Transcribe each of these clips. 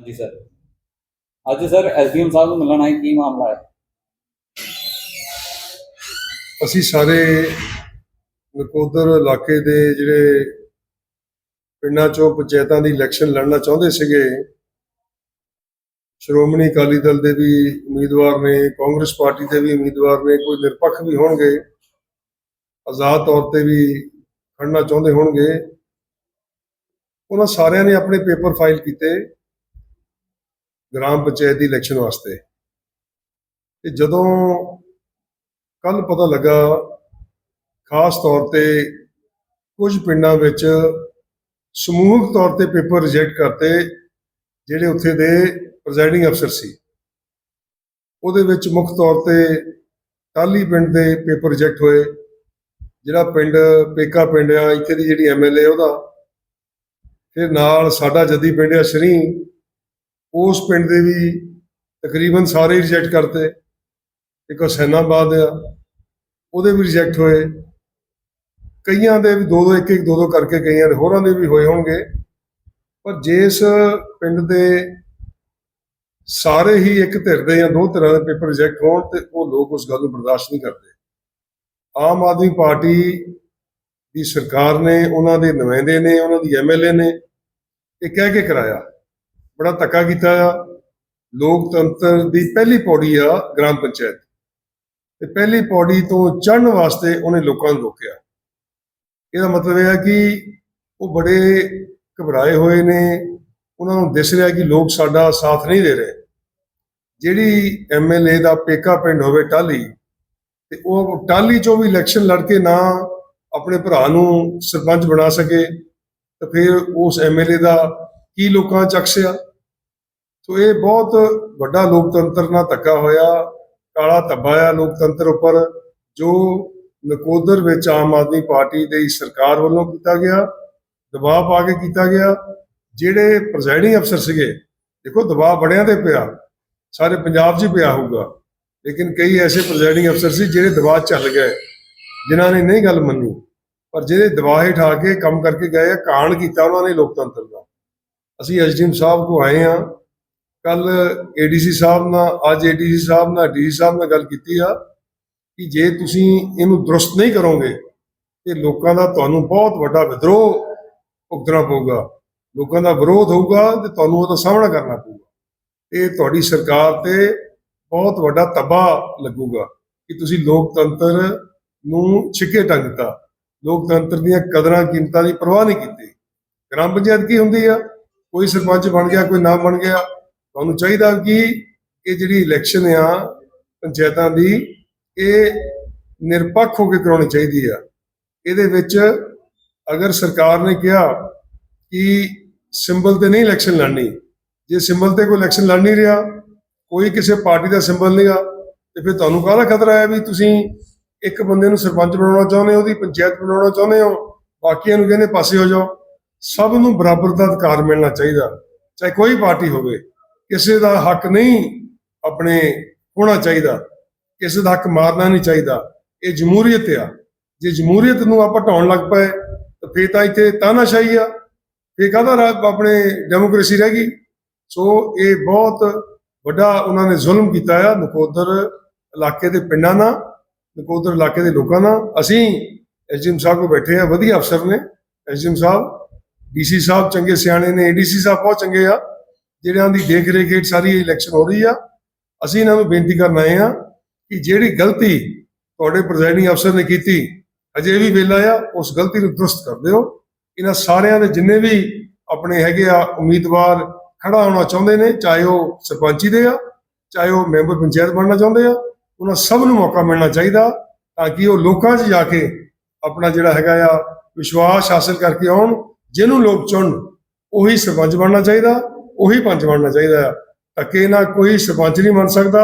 ਜੀ ਸਰ। ਅੱਜ sir SDM ਸਾਹਿਬ ਨੂੰ ਮਿਲਣ ਆਏ, ਕੀ ਮਾਮਲਾ ਹੈ? ਅਸੀਂ ਸਾਰੇ ਨਕੋਦਰ ਇਲਾਕੇ ਦੇ ਜਿਹੜੇ ਪਿੰਡਾਂ ਚੋਂ ਪੰਚਾਇਤਾਂ ਦੀ ਇਲੈਕਸ਼ਨ ਲੜਨਾ ਚਾਹੁੰਦੇ ਸੀਗੇ, ਸ਼੍ਰੋਮਣੀ ਅਕਾਲੀ ਦਲ ਦੇ ਵੀ ਉਮੀਦਵਾਰ ਨੇ, ਕਾਂਗਰਸ ਪਾਰਟੀ ਦੇ ਵੀ ਉਮੀਦਵਾਰ ਨੇ, ਕੋਈ ਨਿਰਪੱਖ ਵੀ ਹੋਣਗੇ, ਆਜ਼ਾਦ ਤੌਰ ਤੇ ਵੀ ਖੜਨਾ ਚਾਹੁੰਦੇ ਹੋਣਗੇ। ਉਹਨਾਂ ਸਾਰਿਆਂ ਨੇ ਆਪਣੇ ਪੇਪਰ ਫਾਈਲ ਕੀਤੇ। ਗ੍ਰਾਮ ਪੰਚਾਇਤ ਦੀ ਇਲੈਕਸ਼ਨ ਵਾਸਤੇ। ਤੇ ਜਦੋਂ ਕੱਲ ਪਤਾ ਲੱਗਾ, ਖਾਸ ਤੌਰ ਤੇ ਕੁਝ ਪਿੰਡਾਂ ਵਿੱਚ ਸਮੂਹਿਕ ਤੌਰ ਤੇ ਪੇਪਰ ਰਿਜੈਕਟ ਕਰਤੇ, ਜਿਹੜੇ ਉੱਥੇ ਦੇ ਪ੍ਰੈਜ਼ਾਈਡਿੰਗ ਅਫਸਰ ਸੀ। ਉਹਦੇ ਵਿੱਚ ਮੁੱਖ ਤੌਰ ਤੇ ਟਾਲੀ ਪਿੰਡ ਦੇ ਪੇਪਰ ਰਿਜੈਕਟ ਹੋਏ, ਜਿਹੜਾ ਪਿੰਡ ਪੇਕਾ ਪਿੰਡ ਆ, ਇੱਥੇ ਦੀ ਜਿਹੜੀ ਐਮਐਲਏ ਉਹਦਾ। ਫਿਰ ਨਾਲ ਸਾਡਾ ਜੱਦੀ ਪਿੰਡ ਆ ਸ਼ਰੀ ਉਸ ਪਿੰਡ ਦੇ ਵੀ ਤਕਰੀਬਨ ਸਾਰੇ ਰਿਜੈਕਟ ਕਰਤੇ। ਇੱਕ ਹੁਸੈਨਾਬਾਦ ਆ, ਉਹਦੇ ਵੀ ਰਿਜੈਕਟ ਹੋਏ। ਕਈਆਂ ਦੇ ਵੀ ਦੋ ਦੋ ਇੱਕ ਇੱਕ ਦੋ ਦੋ ਕਰਕੇ ਕਈਆਂ ਦੇ, ਹੋਰਾਂ ਦੇ ਵੀ ਹੋਏ ਹੋਣਗੇ। ਪਰ ਜਿਸ ਪਿੰਡ ਦੇ ਸਾਰੇ ਹੀ ਇੱਕ ਧਿਰ ਦੇ ਜਾਂ ਦੋ ਧਿਰਾਂ ਦੇ ਪੇਪਰ ਰਿਜੈਕਟ ਹੋਣ ਤੇ ਉਹ ਲੋਕ ਉਸ ਗੱਲ ਨੂੰ ਬਰਦਾਸ਼ਤ ਨਹੀਂ ਕਰਦੇ। ਆਮ ਆਦਮੀ ਪਾਰਟੀ ਦੀ ਸਰਕਾਰ ਨੇ, ਉਹਨਾਂ ਦੇ ਨੁਮਾਇੰਦੇ ਨੇ, ਉਹਨਾਂ ਦੀ ਐਮਐਲਏ ਨੇ ਇਹ ਕਹਿ ਕੇ ਕਰਾਇਆ। ਬੜਾ ਧੱਕਾ ਕੀਤਾ ਆ। ਲੋਕਤੰਤਰ ਦੀ ਪਹਿਲੀ ਪੌੜੀ ਆ ਗ੍ਰਾਮ ਪੰਚਾਇਤ। ਤੇ ਪਹਿਲੀ ਪੌੜੀ ਤੋਂ ਚੜ੍ਹਨ ਵਾਸਤੇ ਉਹਨੇ ਲੋਕਾਂ ਨੂੰ ਰੋਕਿਆ। ਇਹਦਾ ਮਤਲਬ ਇਹ ਹੈ ਕਿ ਉਹ ਬੜੇ ਘਬਰਾਏ ਹੋਏ ਨੇ। ਉਹਨਾਂ ਨੂੰ ਦਿਸ ਰਿਹਾ ਕਿ ਲੋਕ ਸਾਡਾ ਸਾਥ ਨਹੀਂ ਦੇ ਰਹੇ। ਜਿਹੜੀ ਐਮਐਲਏ ਦਾ ਪੇਕਾ ਪਿੰਡ ਹੋਵੇ ਟਾਲੀ ਤੇ ਉਹ ਟਾਲੀ ਚੋਂ ਵੀ ਇਲੈਕਸ਼ਨ ਲੜ ਕੇ ਨਾ ਆਪਣੇ ਭਰਾ ਨੂੰ ਸਰਪੰਚ ਬਣਾ ਸਕੇ, ਤਾਂ ਫਿਰ ਉਸ ਐਮਐਲਏ ਦਾ ਕੀ ਲੋਕਾਂ ਚ ਅਕਸਿਆ ਸੋ ਇਹ ਬਹੁਤ ਵੱਡਾ ਲੋਕਤੰਤਰ ਨਾਲ ਧੱਕਾ ਹੋਇਆ, ਕਾਲਾ ਧੱਬਾ ਆ ਲੋਕਤੰਤਰ ਉੱਪਰ, ਜੋ ਨਕੋਦਰ ਵਿੱਚ ਆਮ ਆਦਮੀ ਪਾਰਟੀ ਦੀ ਸਰਕਾਰ ਵੱਲੋਂ ਕੀਤਾ ਗਿਆ, ਦਬਾਅ ਪਾ ਕੇ ਕੀਤਾ ਗਿਆ। ਜਿਹੜੇ ਪ੍ਰੈਜ਼ਾਈਡਿੰਗ ਅਫਸਰ ਸੀਗੇ, ਦੇਖੋ ਦਬਾਅ ਬੜਿਆਂ ਤੇ ਪਿਆ, ਸਾਰੇ ਪੰਜਾਬ 'ਚ ਹੀ ਪਿਆ ਹੋਊਗਾ। ਲੇਕਿਨ ਕਈ ਐਸੇ ਪ੍ਰੈਜ਼ਾਈਡਿੰਗ ਅਫਸਰ ਸੀ ਜਿਹੜੇ ਦਬਾਅ ਚੱਲ ਗਏ, ਜਿਨ੍ਹਾਂ ਨੇ ਨਹੀਂ ਗੱਲ ਮੰਨੀ, ਪਰ ਜਿਹੜੇ ਦਬਾਅ ਹੇਠ ਆ ਕੇ ਕੰਮ ਕਰਕੇ ਗਏ ਕਾਣ ਕੀਤਾ ਉਹਨਾਂ ਨੇ ਲੋਕਤੰਤਰ ਦਾ। ਅਸੀਂ ਐਸਡੀਐਮ ਸਾਹਿਬ ਕੋ ਆਏ ਆ ਕੱਲ ਏਡੀਸੀ ਸਾਹਿਬ ਨਾਲ, ਅੱਜ ਏਡੀਸੀ ਸਾਹਿਬ ਨਾਲ ਡੀਸੀ ਸਾਹਿਬ ਨਾਲ ਗੱਲ ਕੀਤੀ ਆ ਕਿ ਜੇ ਤੁਸੀਂ ਇਹਨੂੰ ਦਰੁਸਤ ਨਹੀਂ ਕਰੋਗੇ, ਤੇ ਲੋਕਾਂ ਦਾ ਤੁਹਾਨੂੰ ਬਹੁਤ ਵੱਡਾ ਵਿਦਰੋਹ ਭੁਗਤਣਾ ਪਊਗਾ। ਲੋਕਾਂ ਦਾ ਵਿਰੋਧ ਹੋਊਗਾ ਤੇ ਤੁਹਾਨੂੰ ਉਹਦਾ ਸਾਹਮਣਾ ਕਰਨਾ ਪਊਗਾ। ਇਹ ਤੁਹਾਡੀ ਸਰਕਾਰ ਤੇ ਬਹੁਤ ਵੱਡਾ ਤਬਾ ਲੱਗੂਗਾ ਕਿ ਤੁਸੀਂ ਲੋਕਤੰਤਰ ਨੂੰ ਛਿੱਕੇ ਟੰਗਤਾ ਲੋਕਤੰਤਰ ਦੀਆਂ ਕਦਰਾਂ ਕੀਮਤਾਂ ਦੀ ਪਰਵਾਹ ਨਹੀਂ ਕੀਤੀ। ਗ੍ਰਾਮ ਪੰਚਾਇਤ ਕੀ ਹੁੰਦੀ ਆ? ਕੋਈ ਸਰਪੰਚ ਬਣ ਗਿਆ, ਕੋਈ ਨਾ ਬਣ ਗਿਆ। ਤੁਹਾਨੂੰ ਚਾਹੀਦਾ ਕਿ ਇਹ ਜਿਹੜੀ ਇਲੈਕਸ਼ਨ ਆ, ਪੰਚਾਇਤਾਂ ਦੀ, ਇਹ ਨਿਰਪੱਖ ਹੋ ਕੇ ਕਰਾਉਣੀ ਚਾਹੀਦੀ ਆ। ਇਹਦੇ ਵਿੱਚ ਅਗਰ ਸਰਕਾਰ ਨੇ ਕਿਹਾ ਕਿ ਸਿੰਬਲ ਤੇ ਨਹੀਂ ਇਲੈਕਸ਼ਨ ਲੜਨੀ, ਜੇ ਸਿੰਬਲ ਤੇ ਕੋਈ ਇਲੈਕਸ਼ਨ ਲੜ ਨਹੀਂ ਰਿਹਾ, ਕੋਈ ਕਿਸੇ ਪਾਰਟੀ ਦਾ ਸਿੰਬਲ ਨਹੀਂਗਾ ਤੇ ਫਿਰ ਤੁਹਾਨੂੰ ਕਾਹਦਾ ਖਤਰਾ ਹੈ ਵੀ ਤੁਸੀਂ ਇੱਕ ਬੰਦੇ ਨੂੰ ਸਰਪੰਚ ਬਣਾਉਣਾ ਚਾਹੁੰਦੇ ਹੋ, ਉਹਦੀ ਪੰਚਾਇਤ ਬਣਾਉਣਾ ਚਾਹੁੰਦੇ ਹੋ, ਬਾਕੀਆਂ ਨੂੰ ਕਹਿੰਦੇ ਪਾਸੇ ਹੋ ਜਾਓ। ਸਭ ਨੂੰ ਬਰਾਬਰ ਦਾ ਅਧਿਕਾਰ ਮਿਲਣਾ ਚਾਹੀਦਾ, ਚਾਹੇ ਕੋਈ ਪਾਰਟੀ ਹੋਵੇ। ਕਿਸੇ ਦਾ ਹੱਕ ਨਹੀਂ ਆਪਣੇ ਹੋਣਾ ਚਾਹੀਦਾ, ਕਿਸੇ ਦਾ ਹੱਕ ਮਾਰਨਾ ਨਹੀਂ ਚਾਹੀਦਾ, ਇਹ ਜਮਹੂਰੀਅਤ ਆ। ਜੇ ਜਮਹੂਰੀਅਤ ਨੂੰ ਆਪਾਂ ਢਾਉਣ ਲੱਗ ਪਏ, ਤਾਂ ਫੇਰ ਤਾਂ ਇੱਥੇ ਤਾਨਾਸ਼ਾਹੀ ਆ। ਫੇਰ ਕਾਹਦਾ ਰਾ- ਆਪਣੇ ਡੈਮੋਕ੍ਰੇਸੀ ਰਹਿ ਗਈ? ਸੋ ਇਹ ਬਹੁਤ ਵੱਡਾ ਉਹਨਾਂ ਨੇ ਜ਼ੁਲਮ ਕੀਤਾ ਆ, ਨਕੋਦਰ ਇਲਾਕੇ ਦੇ ਪਿੰਡਾਂ ਨਾਲ, ਨਕੋਦਰ ਇਲਾਕੇ ਦੇ ਲੋਕਾਂ ਨਾਲ। ਅਸੀਂ ਐਸਡੀਐਮ ਸਾਹਿਬ ਕੋ ਬੈਠੇ ਆ, ਵਧੀਆ ਅਫਸਰ ਨੇ ਐਸਡੀਐਮ ਸਾਹਿਬ। ਡੀਸੀ ਸਾਹਿਬ ਚੰਗੇ ਸਿਆਣੇ ਨੇ ਏਡੀਸੀ ਸਾਹਿਬ ਬਹੁਤ ਚੰਗੇ ਆ। ਜਿਹੜਿਆਂ ਦੀ ਦੇਖ ਰੇਖ ਹੇਠ ਸਾਰੀ ਇਲੈਕਸ਼ਨ ਹੋ ਰਹੀ ਆ, ਅਸੀਂ ਇਹਨਾਂ ਨੂੰ ਬੇਨਤੀ ਕਰਨ ਆਏ ਆ ਕਿ ਜਿਹੜੀ ਗਲਤੀ ਤੁਹਾਡੇ ਪ੍ਰੈਜ਼ਾਈਡਿੰਗ ਅਫਸਰ ਨੇ ਕੀਤੀ, ਅਜੇ ਵੀ ਵੇਲਾ ਆ, ਉਸ ਗਲਤੀ ਨੂੰ ਦਰੁਸਤ ਕਰ ਦਿਓ। ਇਹਨਾਂ ਸਾਰਿਆਂ ਦੇ ਜਿੰਨੇ ਵੀ ਆਪਣੇ ਹੈਗੇ ਆ ਉਮੀਦਵਾਰ ਖੜਾ ਹੋਣਾ ਚਾਹੁੰਦੇ ਨੇ, ਚਾਹੇ ਉਹ ਸਰਪੰਚੀ ਦੇ ਆ, ਚਾਹੇ ਉਹ ਮੈਂਬਰ ਪੰਚਾਇਤ ਬਣਨਾ ਚਾਹੁੰਦੇ ਆ, ਉਹਨਾਂ ਸਭ ਨੂੰ ਮੌਕਾ ਮਿਲਣਾ ਚਾਹੀਦਾ ਤਾਂ ਕਿ ਉਹ ਲੋਕਾਂ 'ਚ ਜਾ ਕੇ ਆਪਣਾ ਜਿਹੜਾ ਹੈਗਾ ਆ ਵਿਸ਼ਵਾਸ ਹਾਸਲ ਕਰਕੇ ਆਉਣ, ਜਿਹਨੂੰ ਲੋਕ ਚੁਣਨ, ਉਹੀ ਸਰਪੰਚ ਬਣਨਾ ਚਾਹੀਦਾ। ਉਹੀ ਪੰਚ ਬਣਨਾ ਚਾਹੀਦਾ ਆ ਧੱਕੇ ਨਾਲ ਕੋਈ ਸਰਪੰਚ ਨਹੀਂ ਬਣ ਸਕਦਾ,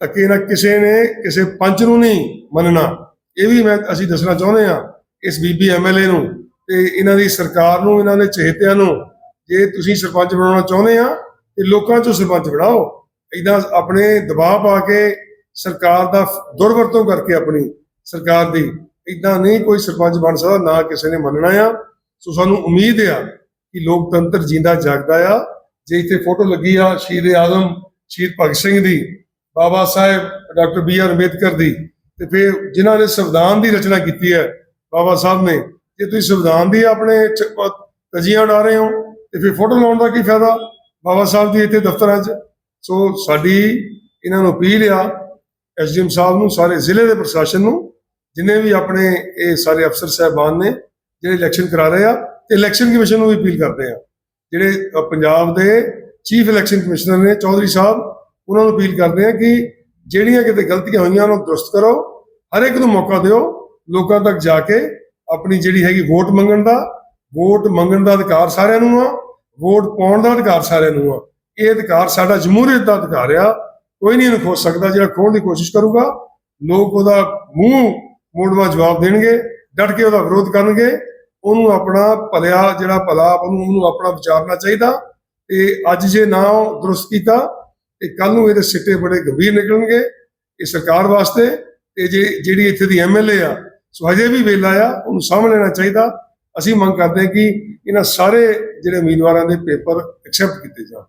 ਧੱਕੇ ਨਾਲ ਕਿਸੇ ਨੇ ਕਿਸੇ ਪੰਚ ਨੂੰ ਨਹੀਂ ਮੰਨਣਾ। ਇਹ ਵੀ ਮੈਂ ਅਸੀਂ ਦੱਸਣਾ ਚਾਹੁੰਦੇ ਆ ਇਸ ਬੀਬੀ ਐਮਐਲਏ ਨੂੰ ਤੇ ਇਹਨਾਂ ਦੀ ਸਰਕਾਰ ਨੂੰ, ਇਹਨਾਂ ਦੇ ਚਹੇਤਿਆਂ ਨੂੰ। ਜੇ ਤੁਸੀਂ ਸਰਪੰਚ ਬਣਾਉਣਾ ਚਾਹੁੰਦੇ ਆ ਤੇ ਲੋਕਾਂ ਚੋਂ ਸਰਪੰਚ ਬਣਾਓ। ਇਦਾਂ ਆਪਣੇ ਦਬਾਅ ਪਾ ਕੇ ਸਰਕਾਰ ਦਾ ਦੁਰਵਰਤੋਂ ਕਰਕੇ ਆਪਣੀ ਸਰਕਾਰ ਦੀ ਇਦਾਂ ਨਹੀਂ ਕੋਈ ਸਰਪੰਚ ਬਣ ਸਕਦਾ, ਨਾ ਕਿਸੇ ਨੇ ਮੰਨਣਾ ਆ। ਸੋ ਸਾਨੂੰ ਉਮੀਦ ਆ ਕਿ ਲੋਕਤੰਤਰ ਜਿੰਦਾ ਜਾਗਦਾ ਆ। ਜੇ ਇੱਥੇ ਫੋਟੋ ਲੱਗੀ ਆ ਸ਼ਹੀਦ ਆਜ਼ਮ, ਸ਼ਹੀਦ ਭਗਤ ਸਿੰਘ ਦੀ, Baba Sahib, doctor B R Ambedkar ਦੀ, ਤੇ ਫਿਰ ਜਿਨ੍ਹਾਂ ਨੇ ਸੰਵਿਧਾਨ ਦੀ ਰਚਨਾ ਕੀਤੀ ਹੈ, ਬਾਬਾ ਸਾਹਿਬ ਨੇ, ਜੇ ਤੁਸੀਂ ਸੰਵਿਧਾਨ ਦੀ ਆਪਣੇ ਚ- ਤਜੀਆਂ ਉਡਾ ਰਹੇ ਹੋ, ਤੇ ਫਿਰ ਫੋਟੋ ਲਾਉਣ ਦਾ ਕੀ ਫਾਇਦਾ? ਬਾਬਾ ਸਾਹਿਬ ਦੀ ਇੱਥੇ ਦਫ਼ਤਰਾਂ 'ਚ। ਸੋ ਸਾਡੀ ਇਹਨਾਂ ਨੂੰ ਅਪੀਲ ਆ, ਐਸਡੀਐਮ ਸਾਹਿਬ ਨੂੰ, ਸਾਰੇ ਜ਼ਿਲ੍ਹੇ ਦੇ ਪ੍ਰਸ਼ਾਸਨ ਨੂੰ, ਜਿੰਨੇ ਵੀ ਆਪਣੇ ਇਹ ਸਾਰੇ ਅਫਸਰ ਸਾਹਿਬਾਨ ਨੇ, ਜਿਹੜੇ ਇਲੈਕਸ਼ਨ ਕਰਾ ਰਹੇ ਆ, ਤੇ ਇਲੈਕਸ਼ਨ ਕਮਿਸ਼ਨ ਨੂੰ ਵੀ ਅਪੀਲ ਕਰਦੇ ਆ। ਜਿਹੜੇ ਪੰਜਾਬ ਦੇ ਚੀਫ ਇਲੈਕਸ਼ਨ ਕਮਿਸ਼ਨਰ ਨੇ ਚੌਧਰੀ ਸਾਹਿਬ, ਉਹਨਾਂ ਨੂੰ ਅਪੀਲ ਕਰਦੇ ਆ ਕਿ ਜਿਹੜੀਆਂ ਕਿਤੇ ਗਲਤੀਆਂ ਹੋਈਆਂ ਉਹਨੂੰ ਦਰੁਸਤ ਕਰੋ, ਹਰ ਇੱਕ ਨੂੰ ਮੌਕਾ ਦਿਓ, ਲੋਕਾਂ ਤੱਕ ਜਾ ਕੇ ਆਪਣੀ ਜਿਹੜੀ ਹੈਗੀ ਵੋਟ ਮੰਗਣ ਦਾ, ਵੋਟ ਮੰਗਣ ਦਾ ਅਧਿਕਾਰ ਸਾਰਿਆਂ ਨੂੰ ਆ, ਵੋਟ ਪਾਉਣ ਦਾ ਅਧਿਕਾਰ ਸਾਰਿਆਂ ਨੂੰ ਆ। ਇਹ ਅਧਿਕਾਰ ਸਾਡਾ ਜਮਹੂਰੀਅਤ ਦਾ ਅਧਿਕਾਰ ਆ, ਕੋਈ ਨਹੀਂ ਇਹਨੂੰ ਖੋ ਸਕਦਾ, ਜਿਹੜਾ ਖੋਣ ਦੀ ਕੋਸ਼ਿਸ਼ ਕਰੂਗਾ, ਲੋਕ ਉਹਦਾ ਮੂੰਹ ਮੋੜਵਾ ਜਵਾਬ ਦੇਣਗੇ, ਡਟ ਕੇ ਉਹਦਾ ਵਿਰੋਧ ਕਰਨਗੇ ਉਹਨੂੰ ਆਪਣਾ ਭਲਿਆ ਜਿਹੜਾ ਭਲਾ ਉਹਨੂੰ ਉਹਨੂੰ ਆਪਣਾ ਵਿਚਾਰਨਾ ਚਾਹੀਦਾ। ਤੇ ਅੱਜ ਜੇ ਨਾ ਉਹ ਦਰੁਸਤ ਕੀਤਾ, ਤੇ ਕੱਲ ਨੂੰ ਇਹਦੇ ਸਿੱਟੇ ਬੜੇ ਗੰਭੀਰ ਨਿਕਲਣਗੇ ਇਹ ਸਰਕਾਰ ਵਾਸਤੇ। ਤੇ ਜੇ ਜਿਹੜੀ ਇੱਥੇ ਦੀ ਐਮਐਲਏ ਆ, ਸੋ ਹਜੇ ਵੀ ਵੇਲਾ ਆ, ਉਹਨੂੰ ਸਾਂਭ ਲੈਣਾ ਚਾਹੀਦਾ। ਅਸੀਂ ਮੰਗ ਕਰਦੇ ਹਾਂ ਕਿ ਇਹਨਾਂ ਸਾਰੇ ਜਿਹੜੇ ਉਮੀਦਵਾਰਾਂ ਦੇ ਪੇਪਰ ਐਕਸੈਪਟ ਕੀਤੇ ਜਾਣ।